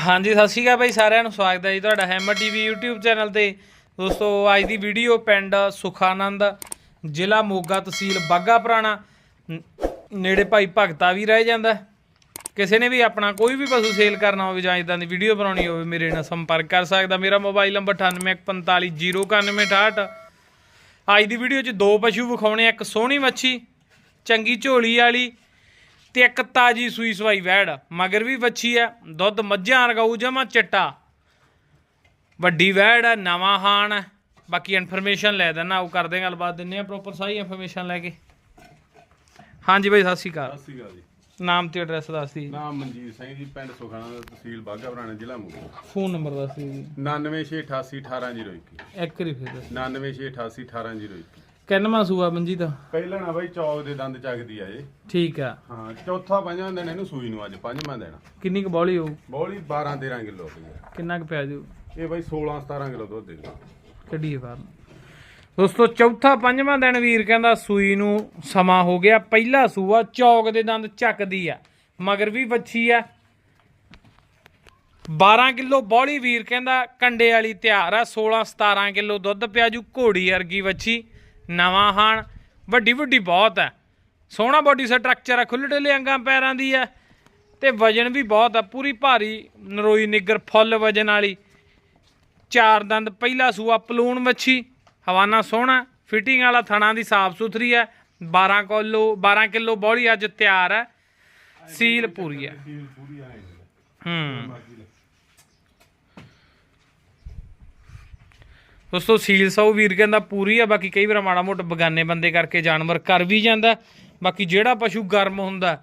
ਹਾਂਜੀ ਸਤਿ ਸ਼੍ਰੀ ਅਕਾਲ ਬਾਈ ਸਾਰਿਆਂ ਨੂੰ ਸਵਾਗਤ ਹੈ ਜੀ ਤੁਹਾਡਾ ਹੈਮਰ ਟੀਵੀ YouTube ਚੈਨਲ ਤੇ। ਦੋਸਤੋ ਅੱਜ ਦੀ ਵੀਡੀਓ ਪਿੰਡ ਸੁਖਾਨੰਦ ਜ਼ਿਲ੍ਹਾ ਮੋਗਾ ਤਹਿਸੀਲ ਬਾਗਾ ਪੁਰਾਣਾ। ਨੇੜੇ ਭਾਈ ਭਗਤਾ ਵੀ ਰਹਿ ਜਾਂਦਾ। ਕਿਸੇ ਨੇ ਵੀ ਆਪਣਾ ਕੋਈ ਵੀ ਪਸ਼ੂ ਸੇਲ ਕਰਨਾ ਹੋਵੇ ਜਾਂ ਇਦਾਂ ਦੀ ਵੀਡੀਓ ਬਣਾਉਣੀ ਹੋਵੇ ਮੇਰੇ ਨਾਲ ਸੰਪਰਕ ਕਰ ਸਕਦਾ। ਮੇਰਾ ਮੋਬਾਈਲ ਨੰਬਰ 9845091068 ਅੱਜ ਦੀ ਵੀਡੀਓ 'ਚ ਦੋ ਪਸ਼ੂ ਵਿਖਾਉਣੇ ਆ, ਇੱਕ ਸੋਹਣੀ ਮੱਛੀ ਚੰਗੀ ਝੋਲੀ ਵਾਲੀ ਤੇ ਇੱਕ ਤਾਜੀ ਸੂਈ ਸਵਾਈ ਵੈੜ ਮਗਰ ਵੀ ਵੱਛੀ ਆ ਦੁੱਧ ਮੱਝਾਂ ਵਰਗਾਊ ਜਮਾ ਚਿੱਟਾ। ਵੱਡੀ ਵੈੜ ਆ ਨਵਾਂ ਹਾਣ ਆ ਬਾਕੀ ਇਨਫੋਰਮੇਸ਼ਨ ਲੈ ਦੇਣਾ ਉਹ ਕਰਦੇ ਗੱਲਬਾਤ ਦਿੰਨੇ ਆ ਪ੍ਰੋਪਰ ਸਾਰੀ ਇਨਫੋਰਮੇਸ਼ਨ ਲੈ ਕੇ। ਹਾਂਜੀ ਬਾਈ ਸਤਿ ਸ਼੍ਰੀ ਅਕਾਲ। ਸਤਿ ਸ਼੍ਰੀ ਅਕਾਲ ਜੀ। ਨਾਮ ਤੇ ਐਡਰੈਸ ਦੱਸ ਦੀ। ਨਾਮ ਮਨਜੀਤ ਸਿੰਘ ਜੀ ਪਿੰਡ ਸੁਖਾਣਾ ਤਹਿਸੀਲ ਬਾਘਾ ਪੁਰਾਣਾ ਜ਼ਿਲ੍ਹਾ ਮੋਗਾ। ਫੋਨ ਨੰਬਰ ਦੱਸ ਦੀ ਜੀ। 9688818021 ਇੱਕ। ਵਾਰੀ ਫਿਰ ਦੱਸ 9688818021 ਕਿੰਨਵਾਂ ਸੂਆ ਮੰਜੀ ਦਾ ਪਹਿਲਾਂ ਨਾ ਬਾਈ ਚੌਕ ਦੇ ਦੰਦ ਚੱਕਦੀ ਆ ਇਹ। ਠੀਕ ਆ। ਹਾਂ ਚੌਥਾ ਪੰਜਵਾਂ ਦਿਨ ਇਹਨੂੰ ਸੂਈ ਨੂੰ ਅੱਜ ਪੰਜਵਾਂ ਦਿਨ। ਕਿੰਨੀ ਕੁ ਬੌਲੀ ਹੋਊ? ਬੋਲੀ 12 13 ਕਿਲੋ ਪਈ ਆ ਕਿੰਨਾ ਕੁ ਪਿਆ ਜੂ ਇਹ ਬਾਈ 16 17 ਕਿਲੋ ਦੁੱਧ ਦੇਗਾ ਕੱਢੀਏ ਬਾਹਰ ਦੋਸਤੋ ਚੌਥਾ ਪੰਜਵਾਂ ਦਿਨ ਵੀਰ ਕਹਿੰਦਾ ਸੂਈ ਨੂੰ ਸਮਾਂ ਹੋ ਗਿਆ। ਪਹਿਲਾ ਸੂਆ ਚੌਕ ਦੇ ਦੰਦ ਚੱਕਦੀ ਆ ਮਗਰ ਵੀ ਵੱਛੀ ਆ। 12 ਕਿਲੋ ਬੌਲੀ ਵੀਰ ਕਹਿੰਦਾ ਕੰਡੇ ਵਾਲੀ ਤਿਆਰ ਆ 16 17 ਕਿਲੋ ਦੁੱਧ ਪਿਆ ਜੂ ਘੋੜੀ ਵਰਗੀ ਵੱਛੀ। ਨਵਾਂ ਹਾਣ। ਵੱਡੀ ਵੱਡੀ ਬਹੁਤ ਹੈ। ਸੋਹਣਾ ਬੋਡੀ ਸਟਰਕਚਰ ਆ ਖੁੱਲ੍ਹੇ ਡੁੱਲੇ ਅੰਗਾਂ ਪੈਰਾਂ ਦੀ ਆ ਤੇ ਵਜਨ ਵੀ ਬਹੁਤ ਆ ਪੂਰੀ ਭਾਰੀ ਨਰੋਈ ਨਿੱਗਰ ਫੁੱਲ ਵਜਨ ਵਾਲੀ। ਚਾਰ ਦੰਦ ਪਹਿਲਾ ਸੂਆ ਪਲੂਣ ਮੱਛੀ। ਹਵਾਨਾ ਸੋਹਣਾ ਫਿਟਿੰਗ ਵਾਲਾ ਥਣਾ ਦੀ ਸਾਫ਼ ਸੁਥਰੀ ਹੈ। 12 ਕਿਲੋ 12 ਕਿਲੋ ਬੌਲੀ ਅੱਜ ਤਿਆਰ ਹੈ। ਸੀਲ ਪੂਰੀ ਹੈ। ਹੂੰ। ਦੋਸਤੋ, ਸੀਲ ਸੌ ਵੀਰ ਕਹਿੰਦਾ ਪੂਰੀ ਆ, ਬਾਕੀ ਕਈ ਵਾਰ ਮਾੜਾ ਮੋਟਾ ਬਗਾਨੇ ਬੰਦੇ ਕਰਕੇ ਜਾਨਵਰ ਕਰ ਵੀ ਜਾਂਦਾ। ਬਾਕੀ ਜਿਹੜਾ ਪਸ਼ੂ ਗਰਮ ਹੁੰਦਾ,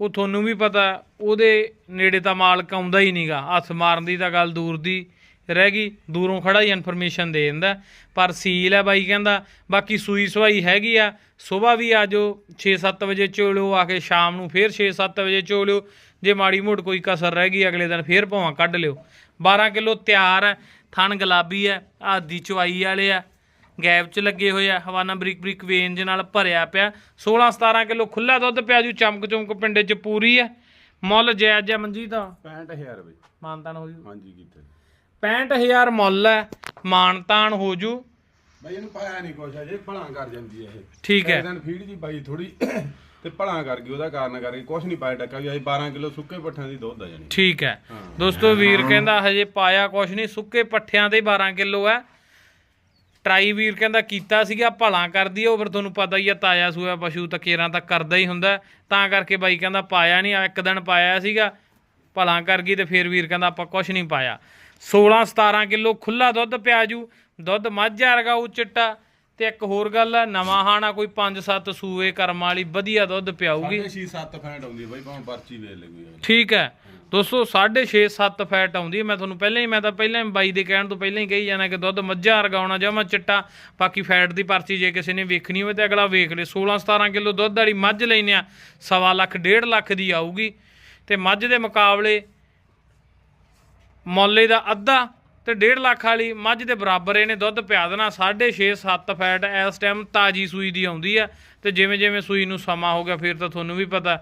ਉਹ ਤੁਹਾਨੂੰ ਵੀ ਪਤਾ, ਉਹਦੇ ਨੇੜੇ ਤਾਂ ਮਾਲਕ ਆਉਂਦਾ ਹੀ ਨਹੀਂਗਾ ਹੱਥ ਮਾਰਨ ਦੀ ਤਾਂ ਗੱਲ ਦੂਰ ਦੀ ਰਹਿ ਗਈ, ਦੂਰੋਂ ਖੜਾ ਹੀ ਇਨਫੋਰਮੇਸ਼ਨ ਦੇ ਦਿੰਦਾ। ਪਰ ਸੀਲ ਹੈ ਬਾਈ ਕਹਿੰਦਾ, ਬਾਕੀ ਸੂਈ ਸਵਾਈ ਹੈਗੀ ਆ, ਸਵੇਰ ਵੀ ਆਜੋ 6-7 ਵਜੇ ਚੋਲਿਓ, ਆ ਕੇ ਸ਼ਾਮ ਨੂੰ ਫੇਰ 6-7 ਵਜੇ ਚੋਲਿਓ। ਜੇ ਮਾੜੀ ਮੋਟ ਕੋਈ ਕਸਰ ਰਹਿ ਗਈ, ਅਗਲੇ ਦਿਨ ਫੇਰ ਭਾਵਾਂ ਕੱਢ ਲਿਓ। 12 ਕਿਲੋ ਤਿਆਰ ਹੈ ਥਣ ਗੁਲਾਬੀ ਹੈ ਆਦੀ ਚਵਾਈ ਵਾਲੇ ਆ। ਗੈਪ 'ਚ ਲੱਗੇ ਹੋਏ ਆ ਹਵਾਨਾ ਬਰੀਕ ਬਰੀਕ ਵੇਂਜ ਨਾਲ ਭਰਿਆ ਪਿਆ। 16 17 ਕਿਲੋ ਖੁੱਲਾ ਦੁੱਧ ਪਿਆ ਜੂ ਚਮਕ ਚਮਕ ਪਿੰਡੇ 'ਚ ਪੂਰੀ ਆ। ਮੁੱਲ ਜਾਇਜ਼ ਜਿਹਾ ਮੰਜੀ ਦਾ 65000 ਬਾਈ। ਮਾਨਤਾਨ ਹੋ ਜੂ। ਹਾਂਜੀ ਕੀਤੇ 65000 ਮੁੱਲ ਹੈ ਮਾਨਤਾਨ ਹੋ ਜੂ। ਬਾਈ ਇਹਨੂੰ ਪਾਇਆ ਨਹੀਂ ਕੁਛ ਅਜੇ ਭਲਾਂ ਕਰ ਜਾਂਦੀ ਹੈ ਇਹ। ਠੀਕ ਹੈ। ਦਿਨ ਫੀਡ ਜੀ ਬਾਈ ਥੋੜੀ ਤੇ ਭਲਾਂ ਕਰ ਗਈ ਉਹਦਾ ਕਾਰਨ ਕਰਕੇ ਕੁਛ ਨਹੀਂ ਪਾਇਆ ਟੱਕਾ ਵੀ ਅਜੇ 12 ਕਿਲੋ ਸੁੱਕੇ ਪੱਠਿਆਂ ਦੀ ਦੁੱਧ ਆ ਜਾਣੀ। ਠੀਕ ਹੈ। ਦੋਸਤੋ ਵੀਰ ਕਹਿੰਦਾ ਹਜੇ ਪਾਇਆ ਕੁਛ ਨਹੀਂ ਸੁੱਕੇ ਪੱਠਿਆਂ ਦੇ 12 ਕਿਲੋ ਹੈ ਟਰਾਈ ਵੀਰ ਕਹਿੰਦਾ ਕੀਤਾ ਸੀਗਾ ਭਲਾਂ ਕਰਦੀ ਉਹ ਫਿਰ ਤੁਹਾਨੂੰ ਪਤਾ ਹੀ ਆ ਤਾਜ਼ਾ ਸੂਆ ਪਸ਼ੂ ਤਾਂ ਕੇਰਾਂ ਤਾਂ ਕਰਦਾ ਹੀ ਹੁੰਦਾ। ਤਾਂ ਕਰਕੇ ਬਾਈ ਕਹਿੰਦਾ ਪਾਇਆ ਨਹੀਂ ਇੱਕ ਦਿਨ ਪਾਇਆ ਸੀਗਾ ਭਲਾਂ ਕਰ ਗਈ ਤੇ ਫਿਰ ਵੀਰ ਕਹਿੰਦਾ ਆਪਾਂ ਕੁਛ ਨਹੀਂ ਪਾਇਆ। 16 17 ਕਿਲੋ ਖੁੱਲਾ ਦੁੱਧ ਪਿਆਜੂ ਦੁੱਧ ਮੱਝ ਵਰਗਾ ਉਹ ਚਿੱਟਾ। ਤੇ ਇੱਕ ਹੋਰ ਗੱਲ ਹੈ ਨਵਾਂ ਹਾਣਾ ਕੋਈ 5-7 ਸੂਏ ਕਰਮ ਵਾਲੀ ਵਧੀਆ ਦੁੱਧ ਪਿਆਊਗੀ। 6-7 ਫੈਂਟ ਆਉਂਦੀ ਹੈ ਬਾਈ ਭਾਵੇਂ ਪਰਚੀ ਵੇਚ ਲਈ ਠੀਕ ਹੈ। ਦੋਸਤੋ 6.5 7 ਫੈਟ ਆਉਂਦੀ ਹੈ ਮੈਂ ਤੁਹਾਨੂੰ ਪਹਿਲਾਂ ਹੀ ਮੈਂ ਤਾਂ ਪਹਿਲਾਂ ਹੀ ਬਾਈ ਦੇ ਕਹਿਣ ਤੋਂ ਪਹਿਲਾਂ ਹੀ ਕਹੀ ਜਾਣਾ ਕਿ ਦੁੱਧ ਮੱਝਾਂ ਵਰਗਾਉਣਾ ਜਮਾ ਚਿੱਟਾ। ਬਾਕੀ ਫੈਟ ਦੀ ਪਰਚੀ ਜੇ ਕਿਸੇ ਨੇ ਵੇਖਣੀ ਹੋਵੇ ਤੇ ਅਗਲਾ ਵੇਖ ਲੇ। 16 17 ਕਿਲੋ ਦੁੱਧ ਵਾਲੀ ਮੱਝ ਲੈਨੇ ਆ। ਸਵਾ ਲੱਖ ਡੇਢ ਲੱਖ ਦੀ ਆਊਗੀ। ਤੇ ਮੱਝ ਦੇ ਮੁਕਾਬਲੇ ਮੁੱਲ ਦਾ ਅੱਧਾ। ਤੇ 1.5 ਲੱਖ ਵਾਲੀ ਮੱਝ ਦੇ ਬਰਾਬਰ ਇਹਨੇ ਦੁੱਧ ਪਿਆ ਦੇਣਾ 6.5 7 ਫੈਟ ਇਸ ਟਾਈਮ ਤਾਜੀ ਸੂਈ ਦੀ ਆਉਂਦੀ ਆ। ਤੇ ਜਿਵੇਂ ਜਿਵੇਂ ਸੂਈ ਨੂੰ ਸਮਾਂ ਹੋ ਗਿਆ ਫਿਰ ਤਾਂ ਤੁਹਾਨੂੰ ਵੀ ਪਤਾ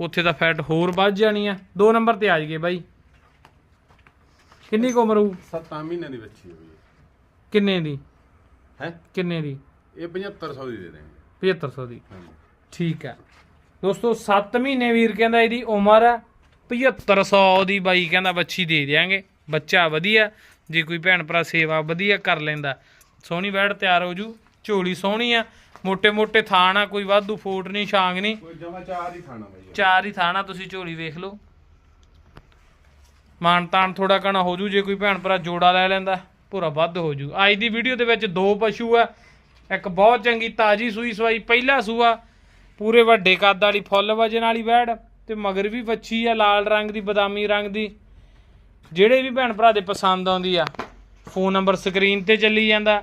ਉੱਥੇ ਦਾ ਫੈਟ ਹੋਰ ਵੱਧ ਜਾਣੀ ਆ। ਦੋ ਨੰਬਰ ਤੇ ਆ ਜਾਈਏ ਬਾਈ। ਕਿੰਨੀ ਕੁ ਉਮਰ ਹੋਊ? 7 ਮਹੀਨਿਆਂ ਦੀ ਬੱਚੀ ਹੋਈ ਕਿੰਨੇ ਦੀ? ਹੈ? ਕਿੰਨੇ ਦੀ? ਇਹ 7500 ਦੀ ਦੇ ਦੇਣਗੇ। 7500 ਦੀ। ਠੀਕ ਹੈ। ਦੋਸਤੋ 7 ਮਹੀਨੇ ਵੀਰ ਕਹਿੰਦਾ ਇਹਦੀ ਉਮਰ ਹੈ 7500 ਦੀ ਬਾਈ ਕਹਿੰਦਾ ਬੱਚੀ ਦੇ ਦਿਆਂਗੇ। ਬੱਚਾ ਵਧੀਆ ਜੇ ਕੋਈ ਭੈਣ ਭਰਾ ਸੇਵਾ ਵਧੀਆ ਕਰ ਲੈਂਦਾ। ਸੋਹਣੀ ਬੈਡ ਤਿਆਰ ਹੋ ਜੂ ਝੋਲੀ ਸੋਹਣੀ ਆ ਮੋٹے ਮੋٹے ਥਾਣਾ ਕੋਈ ਵਾਧੂ ਫੋਟ ਨਹੀਂ ਛਾਂਗ ਨਹੀਂ। ਕੋਈ ਜਮਾ ਚਾਰ ਹੀ ਥਾਣਾ ਬਈ। ਚਾਰ ਹੀ ਥਾਣਾ ਤੁਸੀਂ ਝੋਲੀ ਵੇਖ ਲਓ। ਮਾਨ ਤਾਨ ਥੋੜਾ ਕਣਾ ਹੋ ਜੂ ਜੇ ਕੋਈ ਭੈਣ ਭਰਾ ਜੋੜਾ ਲੈ ਲੈਂਦਾ ਪੂਰਾ ਵੱਧ ਹੋ ਜੂ। ਅੱਜ ਦੀ ਵੀਡੀਓ ਦੇ ਵਿੱਚ ਦੋ ਪਸ਼ੂ ਆ ਇੱਕ ਬਹੁਤ ਚੰਗੀ ਤਾਜੀ ਸੂਈ ਸਵਾਈ ਪਹਿਲਾ ਸੂਆ ਪੂਰੇ ਵੱਡੇ ਕੱਦ ਵਾਲੀ ਫੁੱਲ ਵਜਨ ਵਾਲੀ ਵੈੜ ਤੇ ਮਗਰ ਵੀ ਵੱਛੀ ਆ ਲਾਲ ਰੰਗ ਦੀ ਬਦਾਮੀ ਰੰਗ ਦੀ। ਜਿਹੜੇ ਵੀ ਭੈਣ ਭਰਾ ਦੇ ਪਸੰਦ ਆਉਂਦੀ ਆ ਫੋਨ ਨੰਬਰ ਸਕਰੀਨ ਤੇ ਚੱਲੀ ਜਾਂਦਾ।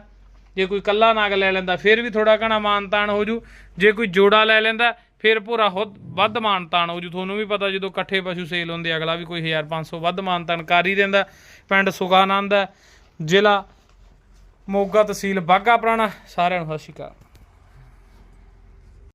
ਜੇ ਕੋਈ ਕੱਲਾ ਨਾਗ ਲੈ ਲੈਂਦਾ, ਫਿਰ ਵੀ ਥੋੜਾ ਘਣਾ ਮਾਨਤਾਨ ਹੋ ਜੂ। ਜੇ ਕੋਈ ਜੋੜਾ ਲੈ ਲੈਂਦਾ, ਫਿਰ ਪੂਰਾ ਹੁੱਦ- ਵੱਧ ਮਾਨਤਾਨ ਹੋ ਜੂ। ਤੁਹਾਨੂੰ ਵੀ ਪਤਾ ਜਦੋਂ ਇਕੱਠੇ ਪਸ਼ੂ ਸੇਲ ਹੁੰਦੇ ਅਗਲਾ ਵੀ ਕੋਈ 1500 ਵੱਧ ਮਾਨਤਾਨ ਕਰ ਹੀ ਦਿੰਦਾ। ਪਿੰਡ ਸੁਖਾਨੰਦ ਹੈ ਜ਼ਿਲ੍ਹਾ ਮੋਗਾ ਤਹਿਸੀਲ ਬਾਗਾ ਪੁਰਾਣਾ। ਸਾਰਿਆਂ ਨੂੰ ਸਤਿ ਸ਼੍ਰੀ ਅਕਾਲ।